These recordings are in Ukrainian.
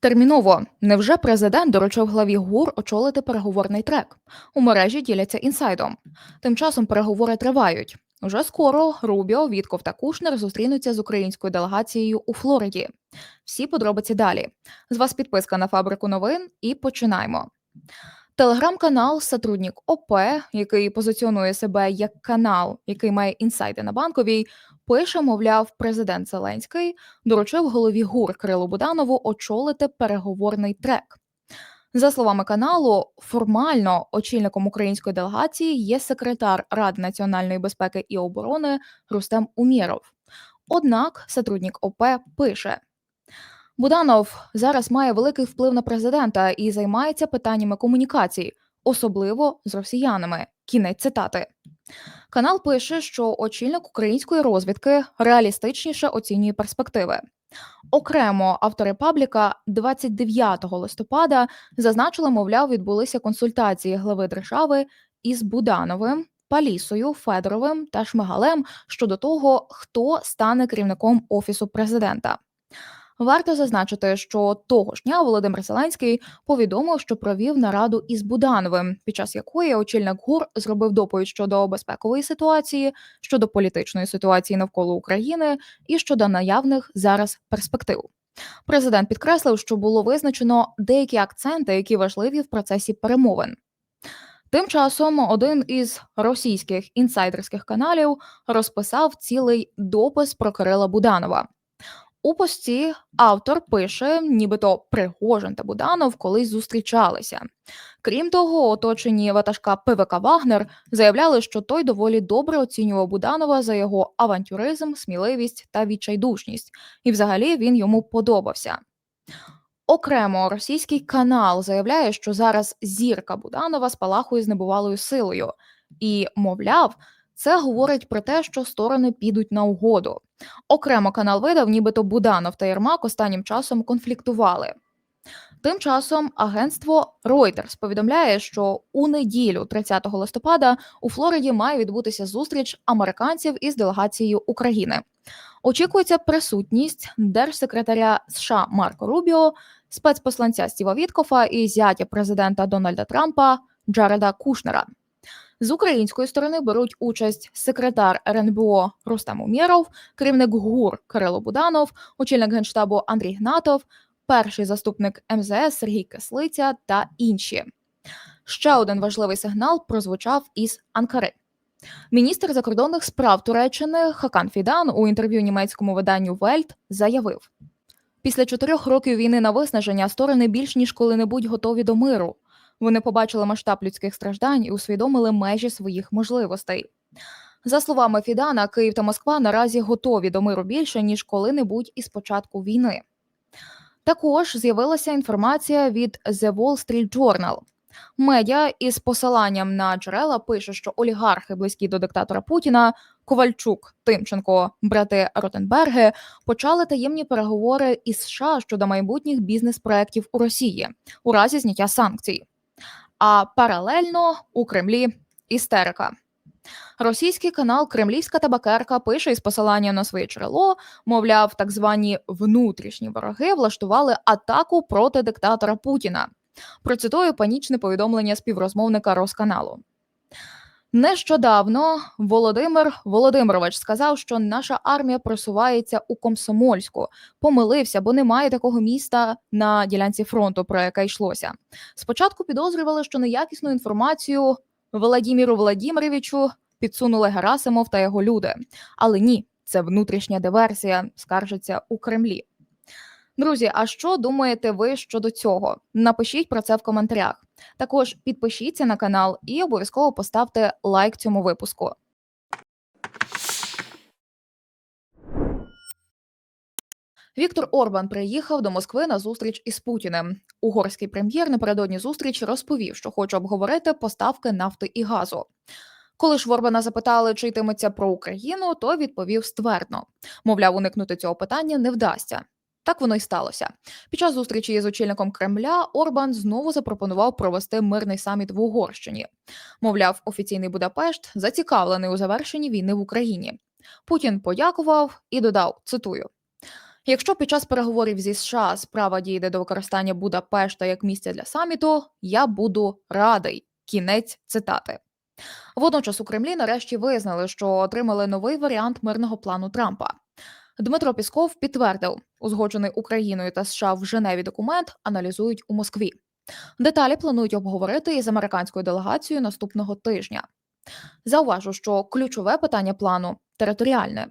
Терміново невже президент доручив главі ГУР очолити переговорний трек? У мережі діляться інсайдом. Тим часом переговори тривають. Уже скоро Рубіо, Вітков та Кушнер зустрінуться з українською делегацією у Флориді. Всі подробиці далі. З вас підписка на фабрику новин і починаємо. Телеграм-канал Сотрудник ОП, який позиціонує себе як канал, який має інсайди на банковій, пише, мовляв, президент Зеленський доручив голові ГУР Кирилу Буданову очолити переговорний трек. За словами каналу, формально очільником української делегації є секретар Ради національної безпеки і оборони Рустем Умєров. Однак сотрудник ОП пише: Буданов зараз має великий вплив на президента і займається питаннями комунікації, особливо з росіянами. Кінець цитати. Канал пише, що очільник української розвідки реалістичніше оцінює перспективи. Окремо автори пабліка 29 листопада зазначили, мовляв, відбулися консультації глави держави із Будановим, Палісою, Федоровим та Шмигалем щодо того, хто стане керівником офісу президента. Варто зазначити, що того ж дня Володимир Зеленський повідомив, що провів нараду із Будановим, під час якої очільник ГУР зробив доповідь щодо безпекової ситуації, щодо політичної ситуації навколо України і щодо наявних зараз перспектив. Президент підкреслив, що було визначено деякі акценти, які важливі в процесі перемовин. Тим часом один із російських інсайдерських каналів розписав цілий допис про Кирила Буданова. У пості автор пише, нібито Пригожин та Буданов колись зустрічалися. Крім того, оточені ватажка ПВК Вагнер заявляли, що той доволі добре оцінював Буданова за його авантюризм, сміливість та відчайдушність, і взагалі він йому подобався. Окремо російський канал заявляє, що зараз зірка Буданова спалахує з небувалою силою, і, мовляв, це говорить про те, що сторони підуть на угоду. Окремо канал видав, нібито Буданов та Єрмак останнім часом конфліктували. Тим часом агентство Reuters повідомляє, що у неділю, 30 листопада, у Флориді має відбутися зустріч американців із делегацією України. Очікується присутність держсекретаря США Марко Рубіо, спецпосланця Стіва Віткофа і зятя президента Дональда Трампа Джареда Кушнера. З української сторони беруть участь секретар РНБО Рустам Умєров, керівник ГУР Кирило Буданов, очільник генштабу Андрій Гнатов, перший заступник МЗС Сергій Кислиця та інші. Ще один важливий сигнал прозвучав із Анкари. Міністр закордонних справ Туреччини Хакан Фідан у інтерв'ю німецькому виданню Вельт заявив: після чотирьох років війни на виснаження сторони більш ніж коли-небудь готові до миру. Вони побачили масштаб людських страждань і усвідомили межі своїх можливостей. За словами Фідана, Київ та Москва наразі готові до миру більше ніж коли-небудь із початку війни. Також з'явилася інформація від The Wall Street Journal. Медіа із посиланням на джерела пише, що олігархи, близькі до диктатора Путіна, Ковальчук, Тимченко, брати Ротенберги, почали таємні переговори із США щодо майбутніх бізнес-проєктів у Росії у разі зняття санкцій. А паралельно у Кремлі істерика. Російський канал Кремлівська табакерка пише із посилання на своє джерело, мовляв, так звані внутрішні вороги влаштували атаку проти диктатора Путіна. Процитую панічне повідомлення співрозмовника Росканалу. Нещодавно Володимир Володимирович сказав, що наша армія просувається у Комсомольську. Помилився, бо немає такого міста на ділянці фронту, про яке йшлося. Спочатку підозрювали, що неякісну інформацію Володимиру Володимировичу підсунули Герасимов та його люди. Але ні, це внутрішня диверсія, скаржиться у Кремлі. Друзі, а що думаєте ви щодо цього? Напишіть про це в коментарях. Також підпишіться на канал і обов'язково поставте лайк цьому випуску. Віктор Орбан приїхав до Москви на зустріч із Путіним. Угорський прем'єр напередодні зустрічі розповів, що хоче обговорити поставки нафти і газу. Коли ж в Орбана запитали, чи йтиметься про Україну, то відповів ствердно. Мовляв, уникнути цього питання не вдасться. Так воно й сталося. Під час зустрічі з очільником Кремля Орбан знову запропонував провести мирний саміт в Угорщині. Мовляв, офіційний Будапешт зацікавлений у завершенні війни в Україні. Путін подякував і додав: цитую. Якщо під час переговорів зі США справа дійде до використання Будапешта як місця для саміту, я буду радий. Кінець цитати. Водночас у Кремлі нарешті визнали, що отримали новий варіант мирного плану Трампа. Дмитро Пісков підтвердив, узгоджений Україною та США в Женеві документ аналізують у Москві. Деталі планують обговорити із американською делегацією наступного тижня. Зауважу, що ключове питання плану територіальне.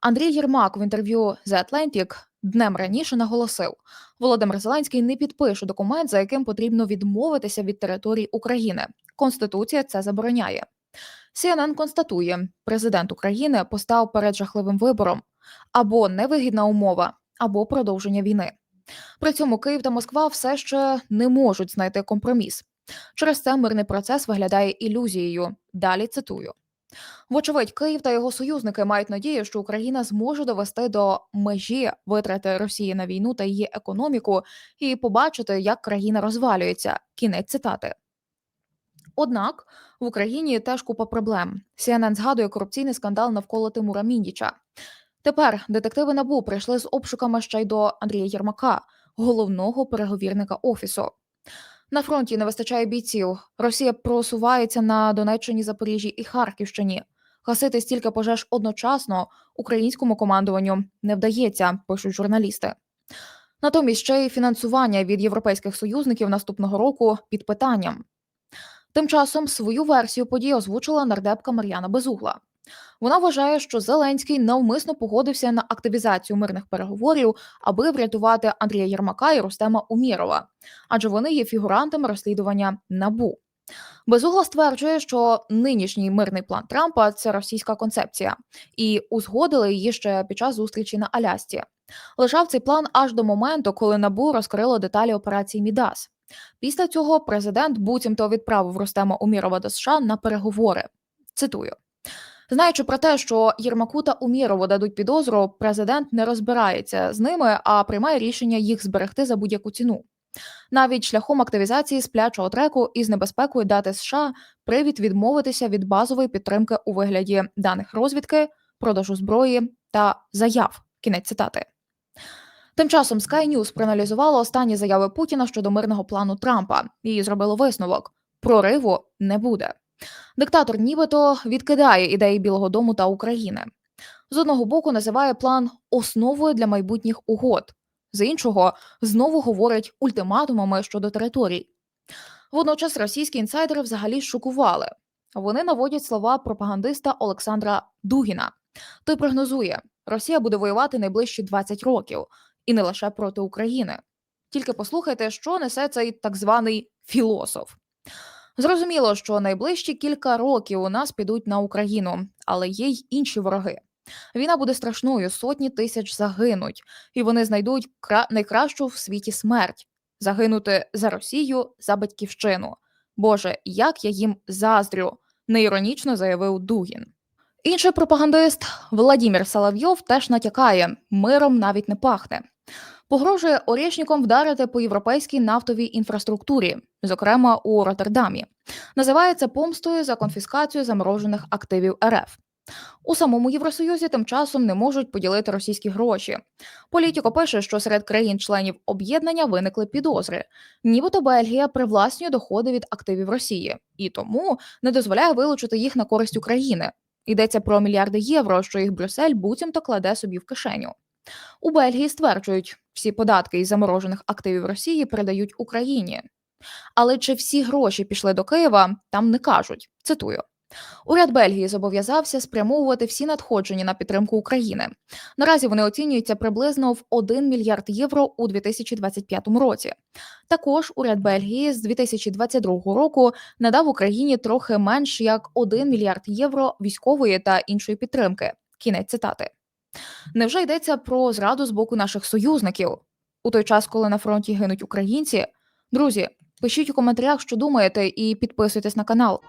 Андрій Єрмак в інтерв'ю The Atlantic днем раніше наголосив: Володимир Зеленський не підпише документ, за яким потрібно відмовитися від території України. Конституція це забороняє. CNN констатує, президент України постав перед жахливим вибором або невигідна умова, або продовження війни. При цьому Київ та Москва все ще не можуть знайти компроміс. Через це мирний процес виглядає ілюзією. Далі цитую. Вочевидь, Київ та його союзники мають надію, що Україна зможе довести до межі витрати Росії на війну та її економіку і побачити, як країна розвалюється. Кінець цитати. Однак в Україні теж купа проблем. CNN згадує корупційний скандал навколо Тимура Міндіча. Тепер детективи набу прийшли з обшуками ще й до Андрія Єрмака, головного переговірника офісу. На фронті не вистачає бійців. Росія просувається на Донеччині, Запоріжжі і Харківщині. Гасити стільки пожеж одночасно українському командуванню не вдається, пишуть журналісти. Натомість ще й фінансування від європейських союзників наступного року під питанням. Тим часом свою версію подій озвучила нардепка Мар'яна Безугла. Вона вважає, що Зеленський навмисно погодився на активізацію мирних переговорів, аби врятувати Андрія Єрмака і Рустема Умірова, адже вони є фігурантами розслідування набу. Безугла стверджує, що нинішній мирний план Трампа це російська концепція, і узгодили її ще під час зустрічі на Алясці. Лежав цей план аж до моменту, коли набу розкрило деталі операції Мідас. Після цього президент буцімто відправив Рустема Умірова до США на переговори. Цитую. Знаючи про те, що Єрмаку та Умірову дадуть підозру, президент не розбирається з ними, а приймає рішення їх зберегти за будь-яку ціну. Навіть шляхом активізації сплячого треку із небезпекою дати США привід відмовитися від базової підтримки у вигляді даних розвідки, продажу зброї та заяв. Кінець цитати. Тим часом Sky News проаналізувало останні заяви Путіна щодо мирного плану Трампа і зробило висновок: прориву не буде. Диктатор нібито відкидає ідеї Білого Дому та України. З одного боку називає план основою для майбутніх угод, з іншого знову говорить ультиматумами щодо територій. Водночас російські інсайдери взагалі шокували. Вони наводять слова пропагандиста Олександра Дугіна. Той прогнозує, Росія буде воювати найближчі 20 років, і не лише проти України. Тільки послухайте, що несе цей так званий філософ. Зрозуміло, що найближчі кілька років у нас підуть на Україну, але є й інші вороги. Війна буде страшною, сотні тисяч загинуть, і вони знайдуть кра... найкращу в світі смерть загинути за Росію, за батьківщину. Боже, як я їм заздрю, неіронічно заявив Дугін. Інший пропагандист Владімір Соловйов теж натякає, миром навіть не пахне. Погрожує Орєшніком вдарити по європейській нафтовій інфраструктурі, зокрема у Роттердамі. Називається помстою за конфіскацію заморожених активів РФ. У самому Євросоюзі тим часом не можуть поділити російські гроші. Політіко пише, що серед країн-членів об'єднання виникли підозри, нібито Бельгія привласнює доходи від активів Росії і тому не дозволяє вилучити їх на користь України. Йдеться про мільярди євро, що їх Брюссель буцімто кладе собі в кишеню. У Бельгії стверджують, всі податки із заморожених активів Росії передають Україні. Але чи всі гроші пішли до Києва, там не кажуть. Цитую. Уряд Бельгії зобов'язався спрямовувати всі надходження на підтримку України. Наразі вони оцінюються приблизно в 1 мільярд євро у 2025 році. Також уряд Бельгії з 2022 року надав Україні трохи менш як 1 мільярд євро військової та іншої підтримки. Кінець цитати. Невже йдеться про зраду з боку наших союзників у той час, коли на фронті гинуть українці? Друзі, пишіть у коментарях, що думаєте, і підписуйтесь на канал.